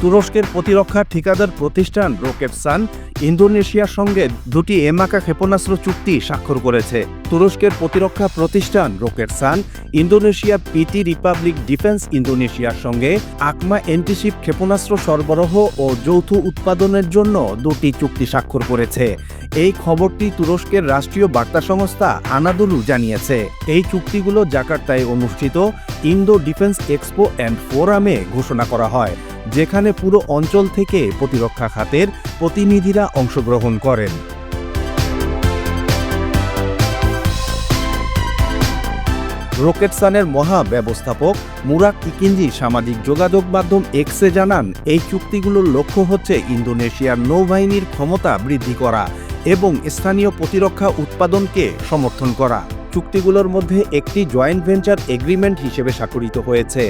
তুরস্কের প্রতিরক্ষা ঠিকাদার প্রতিষ্ঠান রোকেপসান ইন্দোনেশিয়ার সঙ্গে দুটি এমাকা ক্ষেপণাস্ত্র চুক্তি স্বাক্ষর করেছে। তুরস্কের প্রতিরক্ষা প্রতিষ্ঠান Roketsan Indonesia PT republic defence ইন্দোনেশিয়ার সঙ্গে আকমা এন্টিশিপ ক্ষেপণাস্ত্র সরবরাহ ও যৌথ উৎপাদনের জন্য দুটি চুক্তি স্বাক্ষর করেছে। এই খবরটি তুরস্কের রাষ্ট্রীয় বার্তা সংস্থা আনাদুলু জানিয়েছে। এই চুক্তিগুলো জাকার্তায় অনুষ্ঠিত ইন্দো ডিফেন্স এক্সপো অ্যান্ড ফোরামে ঘোষণা করা হয়, যেখানে পুরো অঞ্চল থেকে প্রতিরক্ষা খাতের প্রতিনিধিরা অংশগ্রহণ করেন। রকেটসানের মহা ব্যবস্থাপক মুরাক ইকিঞ্জি সামাজিক যোগাযোগ মাধ্যম এক্সে জানান, এই চুক্তিগুলোর লক্ষ্য হচ্ছে ইন্দোনেশিয়ার নৌবাহিনীর ক্ষমতা বৃদ্ধি করা এবং স্থানীয় প্রতিরক্ষা উৎপাদনকে সমর্থন করা। চুক্তিগুলোর মধ্যে একটি জয়েন্ট ভেঞ্চার এগ্রিমেন্ট হিসেবে স্বাক্ষরিত হয়েছে,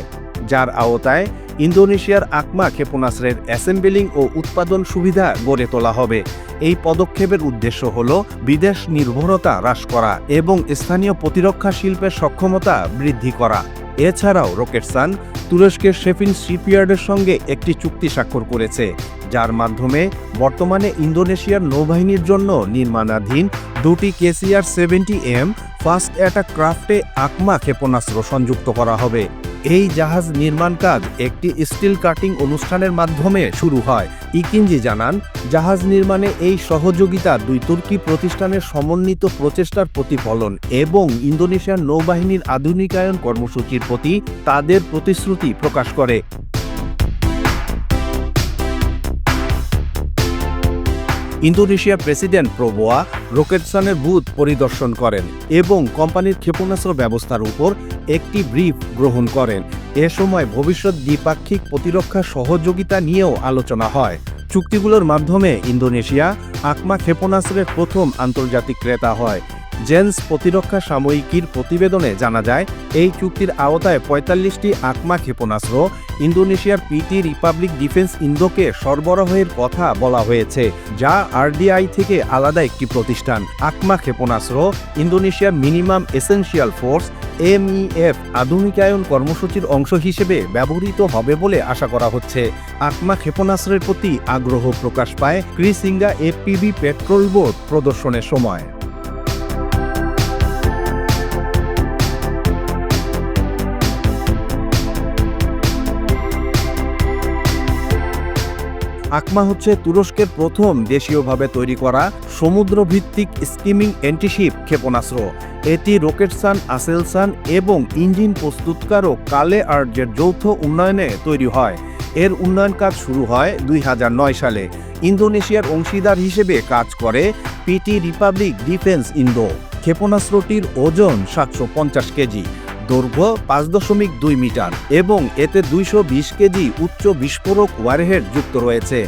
যার আওতায় ইন্দোনেশিয়ার আকমা ক্ষেপণাস্ত্রের অ্যাসেম্বলিং ও উৎপাদন সুবিধা গড়ে তোলা হবে। এই পদক্ষেপের উদ্দেশ্য হল বিদেশ নির্ভরতা হ্রাস করা এবং স্থানীয় প্রতিরক্ষা শিল্পের সক্ষমতা বৃদ্ধি করা। এছাড়াও রকেটসান তুরস্কের শেফিন শিপইয়ার্ডের সঙ্গে একটি চুক্তি স্বাক্ষর করেছে, যার মাধ্যমে বর্তমানে ইন্দোনেশিয়ার নৌবাহিনীর জন্য নির্মাণাধীন দুটি KCR seventy M first attack ক্রাফটে আকমা ক্ষেপণাস্ত্র সংযুক্ত করা হবে। এই জাহাজ নির্মাণ কাজ একটি স্টিল কাটিং অনুষ্ঠানের মাধ্যমে শুরু হয়। ইকিনজি জানান, জাহাজ নির্মাণে এই সহযোগিতা দুই তুর্কি প্রতিষ্ঠানের সমন্বিত প্রচেষ্টার প্রতিফলন এবং ইন্দোনেশিয়ার নৌবাহিনীর আধুনিকায়ন কর্মসূচির প্রতি তাদের প্রতিশ্রুতি প্রকাশ করে। ইন্দোনেশিয়ার প্রেসিডেন্ট প্রবোয়া রোকেটসনের বুথ পরিদর্শন করেন এবং কোম্পানির ক্ষেপণাস্ত্র ব্যবস্থার উপর একটি ব্রিফ গ্রহণ করেন। এ সময় ভবিষ্যৎ দ্বিপাক্ষিক প্রতিরক্ষা সহযোগিতা নিয়েও আলোচনা হয়। চুক্তিগুলোর মাধ্যমে ইন্দোনেশিয়া আকমা ক্ষেপণাস্ত্রের প্রথম আন্তর্জাতিক ক্রেতা হয়। জেন্স প্রতিরক্ষা সাময়িকীর প্রতিবেদনে জানা যায়, এই চুক্তির আওতায় পঁয়তাল্লিশটি আকমা ক্ষেপণাস্ত্র, ইন্দোনেশিয়ার পিটি রিপাবলিক ডিফেন্স ইন্দোকে সরবরাহের কথা বলা হয়েছে, যা আরডিআই থেকে আলাদা একটি প্রতিষ্ঠান। আকমা ক্ষেপণাস্ত্র, ইন্দোনেশিয়ার মিনিমাম এসেনশিয়াল ফোর্স, এমইএফ, আধুনিকায়ন কর্মসূচির অংশ হিসেবে ব্যবহৃত হবে বলে আশা করা হচ্ছে। আকমা ক্ষেপণাস্ত্রের প্রতি আগ্রহ প্রকাশ পায় ক্রিসিঙ্গা এপিবি পেট্রোল বোর্ড প্রদর্শনের সময়। আকমা হচ্ছে তুরস্কের প্রথম দেশীয়ভাবে তৈরি করা সমুদ্রভিত্তিক স্কিমিং অ্যান্টিশিপ ক্ষেপণাস্ত্র। এটি রকেটসান আসেলসান এবং ইঞ্জিন প্রস্তুতকারক কালে আর্যের যৌথ উন্নয়নে তৈরি হয়। এর উন্নয়ন কাজ শুরু হয় দুই হাজার নয় সালে। ইন্দোনেশিয়ার অংশীদার হিসেবে কাজ করে পিটি রিপাবলিক ডিফেন্স ইন্দো। ক্ষেপণাস্ত্রটির ওজন সাতশো পঞ্চাশ কেজি। দৈর্ঘ্য পাঁচ দশমিক দুই মিটার এবং এতে দুইশো বিশ কেজি উচ্চ বিস্ফোরক ওয়ারহেড যুক্ত রয়েছে।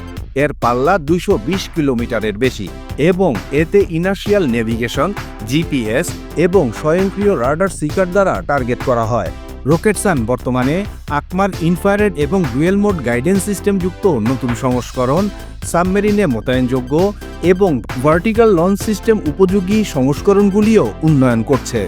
এর পাল্লা দুইশো বিশ কিলোমিটারের বেশি এবং এতে ইনার্শিয়াল নেভিগেশন, জিপিএস এবং স্বয়ংক্রিয় রাডার সিকার দ্বারা টার্গেট করা হয়। রকেটসান বর্তমানে আকমার ইনফ্রারেড এবং ডুয়েল মোড গাইডেন্স সিস্টেম যুক্ত নতুন সংস্করণ, সাবমেরিনে মোতায়েনযোগ্য এবং ভার্টিক্যাল লঞ্চ সিস্টেম উপযোগী সংস্করণগুলিও উন্নয়ন করছে।